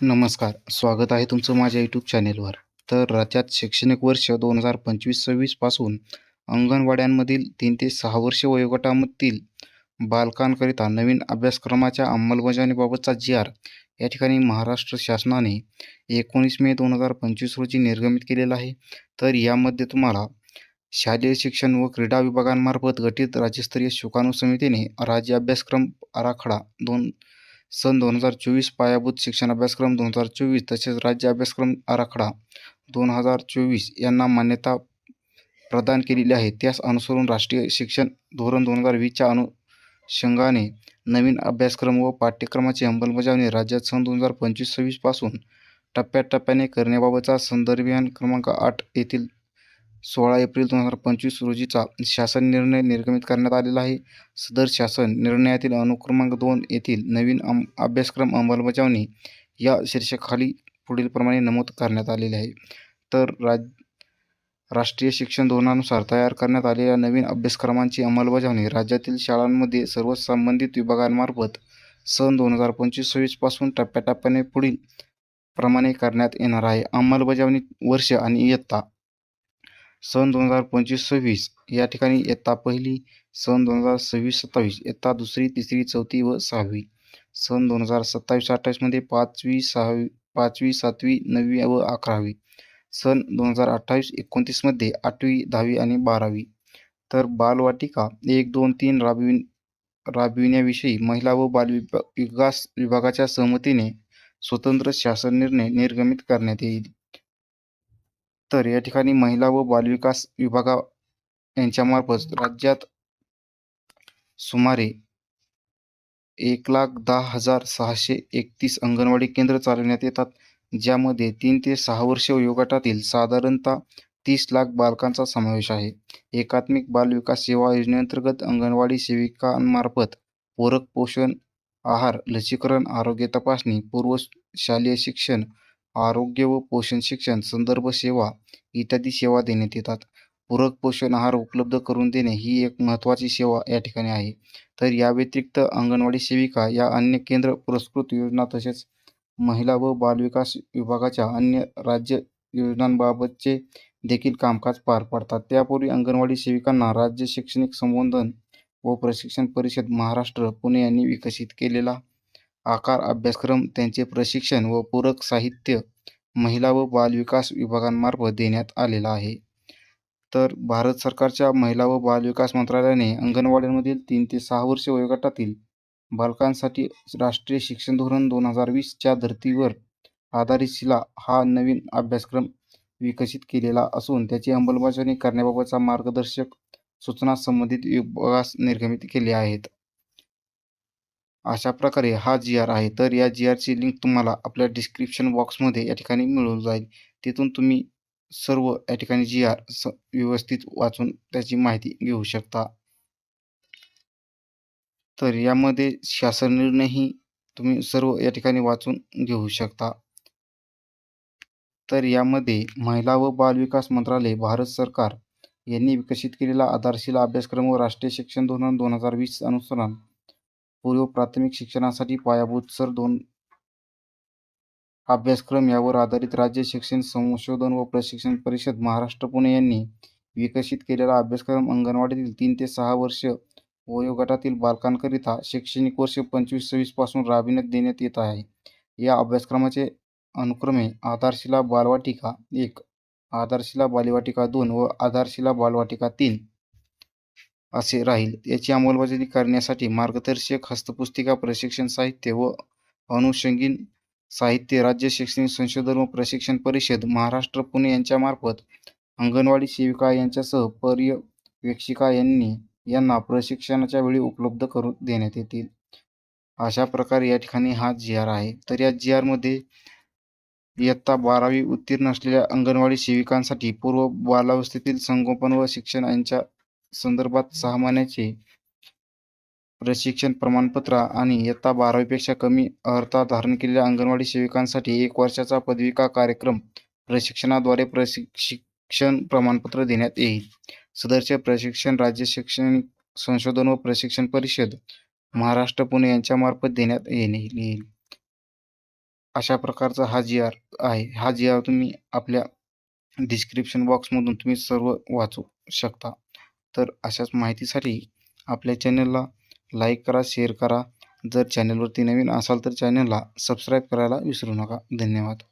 नमस्कार स्वागत आहे तुमचं माझ्या यूट्यूब चॅनेलवर तर राज्यात शैक्षणिक वर्ष दोन हजार पंचवीस सव्वीसपासून अंगणवाड्यांमधील तीन ते सहा वर्ष वयोगटामधील बालकांकरिता नवीन अभ्यासक्रमाच्या अंमलबजावणीबाबतचा जी आर या ठिकाणी महाराष्ट्र शासनाने एकोणीस मे दोन हजार पंचवीस रोजी निर्गमित केलेला आहे. तर यामध्ये तुम्हाला शालेय शिक्षण व क्रीडा विभागांमार्फत गठीत राज्यस्तरीय शोकाणू समितीने राज्य अभ्यासक्रम आराखडा दोन सन दोन हजार चोवीस पायाभूत शिक्षण अभ्यासक्रम दोन हजार चोवीस तसेच राज्य अभ्यासक्रम आराखडा दोन हजार चोवीस यांना मान्यता प्रदान केलेली आहे. त्यास अनुसरून राष्ट्रीय शिक्षण धोरण दोन हजार वीसच्या अनुषंगाने नवीन अभ्यासक्रम व पाठ्यक्रमाची अंमलबजावणी राज्यात सन दोन हजार पंचवीस सव्वीसपासून टप्प्याटप्प्याने करण्याबाबतचा संदर्भियान क्रमांक आठ येथील सोळा एप्रिल दोन हजार पंचवीस रोजीचा शासन निर्णय निर्गमित करण्यात आलेला आहे. सदर शासन निर्णयातील अनुक्रमांक दोन येथील नवीन अम अभ्यासक्रम अंमलबजावणी या शीर्षकाखाली पुढीलप्रमाणे नमूद करण्यात आलेले आहे. तर राज राष्ट्रीय शिक्षण धोरणानुसार तयार करण्यात आलेल्या नवीन अभ्यासक्रमांची अंमलबजावणी राज्यातील शाळांमध्ये सर्व संबंधित विभागांमार्फत सन दोन हजार पंचवीस सव्वीसपासून टप्प्याटप्प्याने पुढील प्रमाणे करण्यात येणार आहे. अंमलबजावणी वर्ष आणि इयत्ता सन दोन हजार पंचवीस सव्वीस या ठिकाणी इयत्ता पहिली सन दोन हजार सव्वीस सत्तावीस इयत्ता दुसरी तिसरी चौथी व सहावी. सन दोन हजार सत्तावीस अठ्ठावीसमध्ये पाचवी सहावी पाचवी सातवी नववी व अकरावी. सन दोन हजार अठ्ठावीस एकोणतीसमध्ये आठवी दहावी आणि बारावी. तर बालवाटिका एक दोन तीन राबविन राबविण्याविषयी महिला व बालविभा विकास विभागाच्या सहमतीने स्वतंत्र शासन निर्णय निर्गमित करण्यात येईल. तर या ठिकाणी महिला व बालविकास विभागा यांच्यामार्फत राज्यात सुमारे एक लाख दहा हजार सहाशे एकतीस अंगणवाडी केंद्र चालवण्यात येतात. ज्यामध्ये तीन ते सहा वर्ष वयोगटातील साधारणतः तीस लाख बालकांचा समावेश आहे. एकात्मिक बाल विकास सेवा योजनेअंतर्गत अंगणवाडी सेविकांमार्फत पूरक पोषण आहार लसीकरण आरोग्य तपासणी पूर्व शालेय शिक्षण आरोग्य व पोषण शिक्षण संदर्भ सेवा इत्यादी सेवा देण्यात येतात. पूरक पोषण आहार उपलब्ध करून देणे ही एक महत्त्वाची सेवा या ठिकाणी आहे. तर या व्यतिरिक्त अंगणवाडी सेविका या अन्य केंद्र पुरस्कृत योजना तसेच महिला व बालविकास विभागाच्या अन्य राज्य योजनांबाबतचे देखील कामकाज पार पाडतात. त्यापूर्वी अंगणवाडी सेविकांना राज्य शैक्षणिक संबोधन व प्रशिक्षण परिषद महाराष्ट्र पुणे यांनी विकसित केलेला आकार अभ्यासक्रम त्यांचे प्रशिक्षण व पूरक साहित्य महिला व बालविकास विभागांमार्फत देण्यात आलेला आहे. तर भारत सरकारच्या महिला व बालविकास मंत्रालयाने अंगणवाड्यांमधील तीन ते सहा वर्ष वयोगटातील बालकांसाठी राष्ट्रीय शिक्षण धोरण दोन हजार वीसच्या धर्तीवर आधारित शिला हा नवीन अभ्यासक्रम विकसित केलेला असून त्याची अंमलबजावणी करण्याबाबतचा मार्गदर्शक सूचना संबंधित विभागास निर्गमित केल्या आहेत. अशा प्रकारे हा जी आर आहे. तर या जी आरची लिंक तुम्हाला आपल्या डिस्क्रिप्शन बॉक्समध्ये या ठिकाणी मिळून जाईल. तिथून तुम्ही सर्व या ठिकाणी जी आर स व्यवस्थित वाचून त्याची माहिती घेऊ शकता. तर यामध्ये शासन निर्णयही तुम्ही सर्व या ठिकाणी वाचून घेऊ शकता. तर यामध्ये महिला व बालविकास मंत्रालय भारत सरकार यांनी विकसित केलेला आधारशिला अभ्यासक्रम व राष्ट्रीय शिक्षण धोरण दोन हजार वीस अनुसरण पूर्व प्राथमिक शिक्षणासाठी पायाभूत सर दोन अभ्यासक्रम यावर आधारित राज्य शिक्षण संशोधन व प्रशिक्षण परिषद महाराष्ट्र पुणे यांनी विकसित केलेला अभ्यासक्रम अंगणवाडीतील तीन ते सहा वर्ष वयोगटातील बालकांकरिता शैक्षणिक वर्ष पंचवीस सव्वीसपासून राबविण्यात देण्यात येत आहे. या अभ्यासक्रमाचे अनुक्रमे आधारशिला बालवाटिका एक आधारशिला बालवाटिका दोन व आधारशिला बालवाटिका तीन असे राहील. याची अंमलबजावणी करण्यासाठी मार्गदर्शक हस्तपुस्तिका प्रशिक्षण साहित्य व अनुषंगीन साहित्य राज्य शैक्षणिक संशोधन व प्रशिक्षण परिषद महाराष्ट्र पुणे यांच्यामार्फत अंगणवाडी सेविका यांच्यासह पर्यवेक्षिका यांनी यांना प्रशिक्षणाच्या वेळी उपलब्ध करून देण्यात येतील. अशा प्रकारे या ठिकाणी हा जी आर आहे. तर या जी आरमध्ये इयत्ता बारावी उत्तीर्ण असलेल्या अंगणवाडी सेविकांसाठी पूर्व बालावस्थेतील संगोपन व शिक्षण यांच्या संदर्भात सहा महिन्याचे प्रशिक्षण प्रमाणपत्र आणि इयत्ता बारावीपेक्षा कमी अर्हता धारण केलेल्या अंगणवाडी सेविकांसाठी एक वर्षाचा पदविका कार्यक्रम प्रशिक्षणाद्वारे प्रशिक्षण प्रमाणपत्र देण्यात येईल. सदरचे प्रशिक्षण राज्य शैक्षणिक संशोधन व प्रशिक्षण परिषद महाराष्ट्र पुणे यांच्यामार्फत देण्यात येईल. अशा प्रकारचा हा जी आर आहे. हा जी आर तुम्ही आपल्या डिस्क्रिप्शन बॉक्समधून तुम्ही सर्व वाचू शकता. तर अशाच माहितीसाठी आपल्या चॅनलला लाईक करा शेअर करा. जर चॅनलवरती नवीन असाल तर चॅनलला सबस्क्राईब करायला विसरू नका. धन्यवाद.